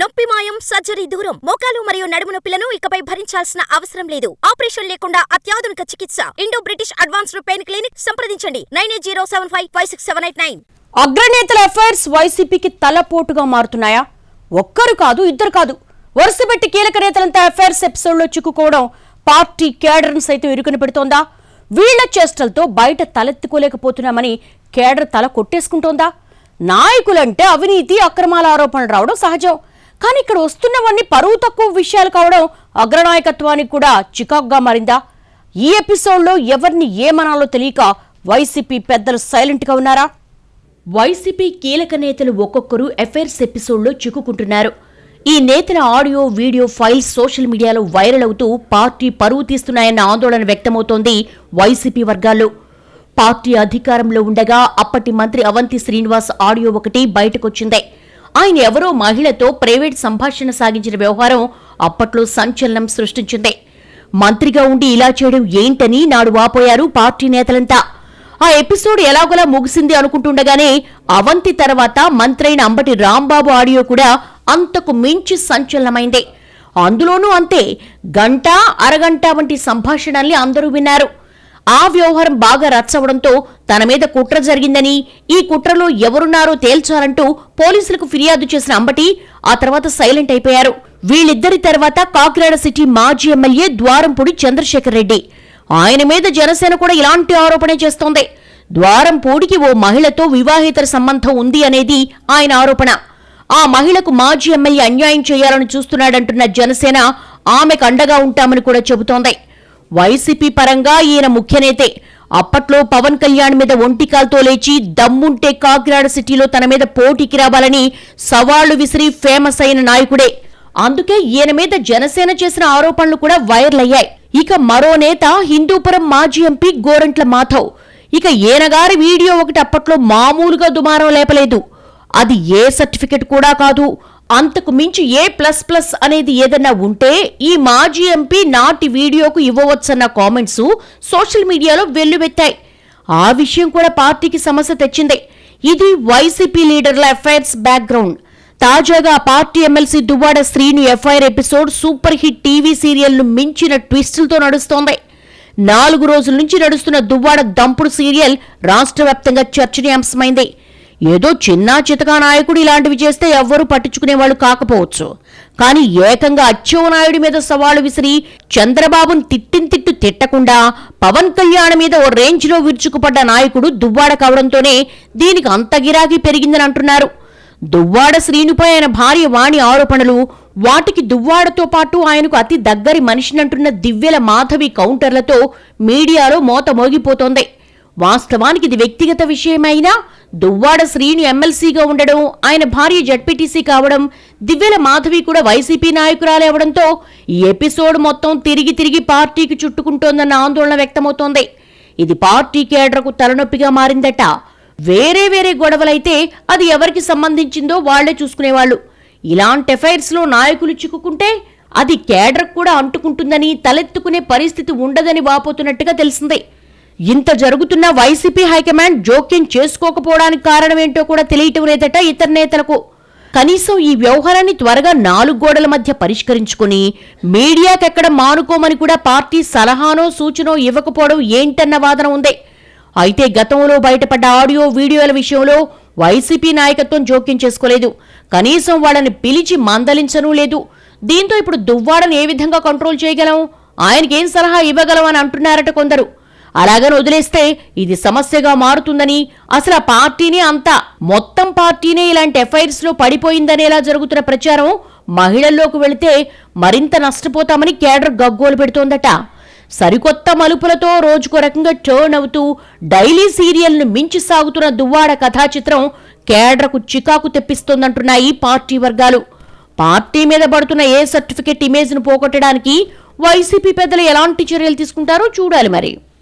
నొప్పి మాయం సర్జరీ దూరం. మోకాలు మరియు నడుము నొప్పులను ఇకపై భరించాల్సిన అవసరం లేదు. ఆపరేషన్ లేకుండా అత్యాధునిక చికిత్స. Indo British advanced pain clinic సంప్రదించండి. Nine eight zero seven five five six seven eight nine. అగ్రనేతల FIRs వైసీపీకి తలపోటుగా మారుతున్నాయా? ఒక్కరు కాదు ఇద్దరు కాదు. వరుసపెట్టి కీలక నేతలంతా అఫైర్స్ ఎపిసోడ్లో చిక్కుకోవడం పార్టీ కేడర్ను సైతం ఇరుకుని పెడుతోందా? వీళ్ళ చేష్టలతో బయట తలెత్తుకోలేకపోతున్నామని కేడర్ తల కొట్టేసుకుంటోందా? నాయకులంటే అవినీతి అక్రమాల ఆరోపణలు రావడం సహజం. కానీ ఇక్కడ వస్తున్నవన్నీ పరువు తక్కువ విషయాలు కావడం అగ్రనాయకత్వానికి కూడా చికాకుగా మారిందా? ఈ ఎపిసోడ్లో ఎవరిని ఏమనాలో తెలియక వైసీపీ పెద్దలు సైలెంట్గా ఉన్నారా? వైసీపీ కీలక నేతలు ఒక్కొక్కరు ఎఫైర్స్ ఎపిసోడ్లో చిక్కుకుంటున్నారు. ఈ నేతల ఆడియో వీడియో ఫైల్స్ సోషల్ మీడియాలో వైరల్ అవుతూ పార్టీ పరువు తీస్తున్నాయన్న ఆందోళన వ్యక్తమవుతోంది వైసీపీ వర్గాల్లో. పార్టీ అధికారంలో ఉండగా అప్పటి మంత్రి అవంతి శ్రీనివాస్ ఆడియో ఒకటి బయటకొచ్చింది. ఆయన ఎవరో మహిళతో ప్రైవేట్ సంభాషణ సాగించిన వ్యవహారం అప్పట్లో సంచలనం సృష్టించింది. మంత్రిగా ఉండి ఇలా చేయడం ఏంటని నాడు వాపోయారు పార్టీ నేతలంతా. ఆ ఎపిసోడ్ ఎలాగోలా ముగిసింది అనుకుంటుండగానే అవంతి తర్వాత మంత్రైన అంబటి రాంబాబు ఆడియో కూడా అంతకు మించి సంచలనమైంది. అందులోనూ అంతే గంట అరగంట వంటి సంభాషణల్ని అందరూ విన్నారు. ఆ వ్యవహారం బాగా రచ్చవడంతో తన మీద కుట్ర జరిగిందని ఈ కుట్రలో ఎవరున్నారో తేల్చాలంటూ పోలీసులకు ఫిర్యాదు చేసిన అంబటి ఆ తర్వాత సైలెంట్ అయిపోయారు. వీళ్ళిద్దరి తర్వాత కాకినాడ సిటీ మాజీ ఎమ్మెల్యే ద్వారంపూడి చంద్రశేఖర్ రెడ్డి. ఆయన మీద జనసేన కూడా ఇలాంటి ఆరోపణే చేస్తోంది. ద్వారంపూడికి ఓ మహిళతో వివాహేతర సంబంధం ఉంది అనేది ఆయన ఆరోపణ. ఆ మహిళకు మాజీ ఎమ్మెల్యే అన్యాయం చేయాలని చూస్తున్నాడంటున్న జనసేన ఆమెకు అండగా ఉంటామని కూడా చెబుతోంది. వైసీపీ పరంగా ఈయన ముఖ్యనేతే అప్పట్లో పవన్ కళ్యాణ్ మీద ఒంటికాల్తో లేచి దమ్ముంటే కాకినాడ సిటీలో తన మీద పోటీకి రావాలని సవాళ్ళు విసిరి ఫేమస్ అయిన నాయకుడే. అందుకే ఈయన మీద జనసేన చేసిన ఆరోపణలు కూడా వైరల్ అయ్యాయి. ఇక మరో నేత హిందూపురం మాజీ ఎంపీ గోరంట్ల మాధవ్. ఇక ఈయనగారి వీడియో ఒకటి అప్పట్లో మామూలుగా దుమారం లేపలేదు. అది ఏ సర్టిఫికెట్ కూడా కాదు. అంతకు మించి ఏ ప్లస్ ప్లస్ అనేది ఏదన్నా ఉంటే ఈ మాజీ ఎంపీ నాటి వీడియోకు ఇవ్వవచ్చన్న కామెంట్స్ సోషల్ మీడియాలో వెల్లువెత్తాయి. ఆ విషయం కూడా పార్టీకి సమస్య తెచ్చింది. ఇది వైసీపీ లీడర్ల ఎఫ్ఐఆర్స్ బ్యాక్గ్రౌండ్. తాజాగా party MLC Duvvada Srinu FIR episode super hit TV సీరియల్ను మించిన ట్విస్టులతో నడుస్తోంది. నాలుగు రోజుల నుంచి నడుస్తున్న దువ్వాడ దంపుడు సీరియల్ రాష్ట్ర వ్యాప్తంగా చర్చనీయాంశమైంది. ఏదో చిన్న చితకా నాయకుడు ఇలాంటివి చేస్తే ఎవ్వరూ పట్టించుకునేవాళ్ళు కాకపోవచ్చు. కానీ ఏకంగా అచ్చెవనాయుడి మీద సవాలు విసిరి చంద్రబాబును తిట్టిన తిట్టు తిట్టకుండా పవన్ కళ్యాణ్ మీద ఓ రేంజ్లో విరుచుకుపడ్డ నాయకుడు దువ్వాడ కావడంతోనే దీనికి అంత గిరాకీ పెరిగిందని అంటున్నారు. దువ్వాడ శ్రీనుపై ఆయన భార్య వాణి ఆరోపణలు వాటికి దువ్వాడతో పాటు ఆయనకు అతి దగ్గరి మనిషినంటున్న దివ్యల మాధవి కౌంటర్లతో మీడియాలో మోత మోగిపోతోంది. వాస్తవానికి ఇది వ్యక్తిగత విషయమైనా? దువ్వాడ శ్రీను ఎమ్మెల్సీగా ఉండడం ఆయన భార్య జడ్పీటీసీ కావడం దివ్యల మాధవి కూడా వైసీపీ నాయకురాలే అవడంతో ఈ ఎపిసోడ్ మొత్తం తిరిగి తిరిగి పార్టీకి చుట్టుకుంటోందన్న ఆందోళన వ్యక్తమవుతోంది. ఇది పార్టీ కేడర్కు తలనొప్పిగా మారిందట. వేరే వేరే గొడవలైతే అది ఎవరికి సంబంధించిందో వాళ్ళే చూసుకునేవాళ్ళు. ఇలాంటి ఎఫైర్స్లో నాయకులు చిక్కుకుంటే అది కేడర్కు కూడా అంటుకుంటుందని తలెత్తుకునే పరిస్థితి ఉండదని వాపోతున్నట్టుగా తెలిసిందే. ఇంత జరుగుతున్న వైసీపీ హైకమాండ్ జోక్యం చేసుకోకపోవడానికి కారణమేంటో కూడా తెలియటం లేదట ఇతర నేతలకు. కనీసం ఈ వ్యవహారాన్ని త్వరగా నాలుగు గోడల మధ్య పరిష్కరించుకుని మీడియాకెక్కడ మానుకోమని కూడా పార్టీ సలహానో సూచనో ఇవ్వకపోవడం ఏంటన్న వాదన ఉంది. అయితే గతంలో బయటపడ్డ ఆడియో వీడియోల విషయంలో వైసీపీ నాయకత్వం జోక్యం చేసుకోలేదు. కనీసం వాళ్ళని పిలిచి మందలించనూ లేదు. దీంతో ఇప్పుడు దువ్వాడను ఏ విధంగా కంట్రోల్ చేయగలం? ఆయనకేం సలహా ఇవ్వగలం అని అంటున్నారట కొందరు. అలాగని వదిలేస్తే ఇది సమస్యగా మారుతుందని. అసలు ఆ పార్టీనే అంతా మొత్తం పార్టీనే ఇలాంటి ఎఫ్ఐఆర్స్లో పడిపోయిందనేలా జరుగుతున్న ప్రచారం మహిళల్లోకి వెళితే మరింత నష్టపోతామని కేడర్ గగ్గోలు పెడుతోందట. సరికొత్త మలుపులతో రోజుకో రకంగా టర్న్ అవుతూ డైలీ సీరియల్ను మించి సాగుతున్న దువ్వాడ కథా చిత్రం కేడర్కు చికాకు తెప్పిస్తోందంటున్నాయి పార్టీ వర్గాలు. పార్టీ మీద పడుతున్న ఏ సర్టిఫికెట్ ఇమేజ్ను పోగొట్టడానికి వైసీపీ పెద్దలు ఎలాంటి చర్యలు తీసుకుంటారో చూడాలి మరి.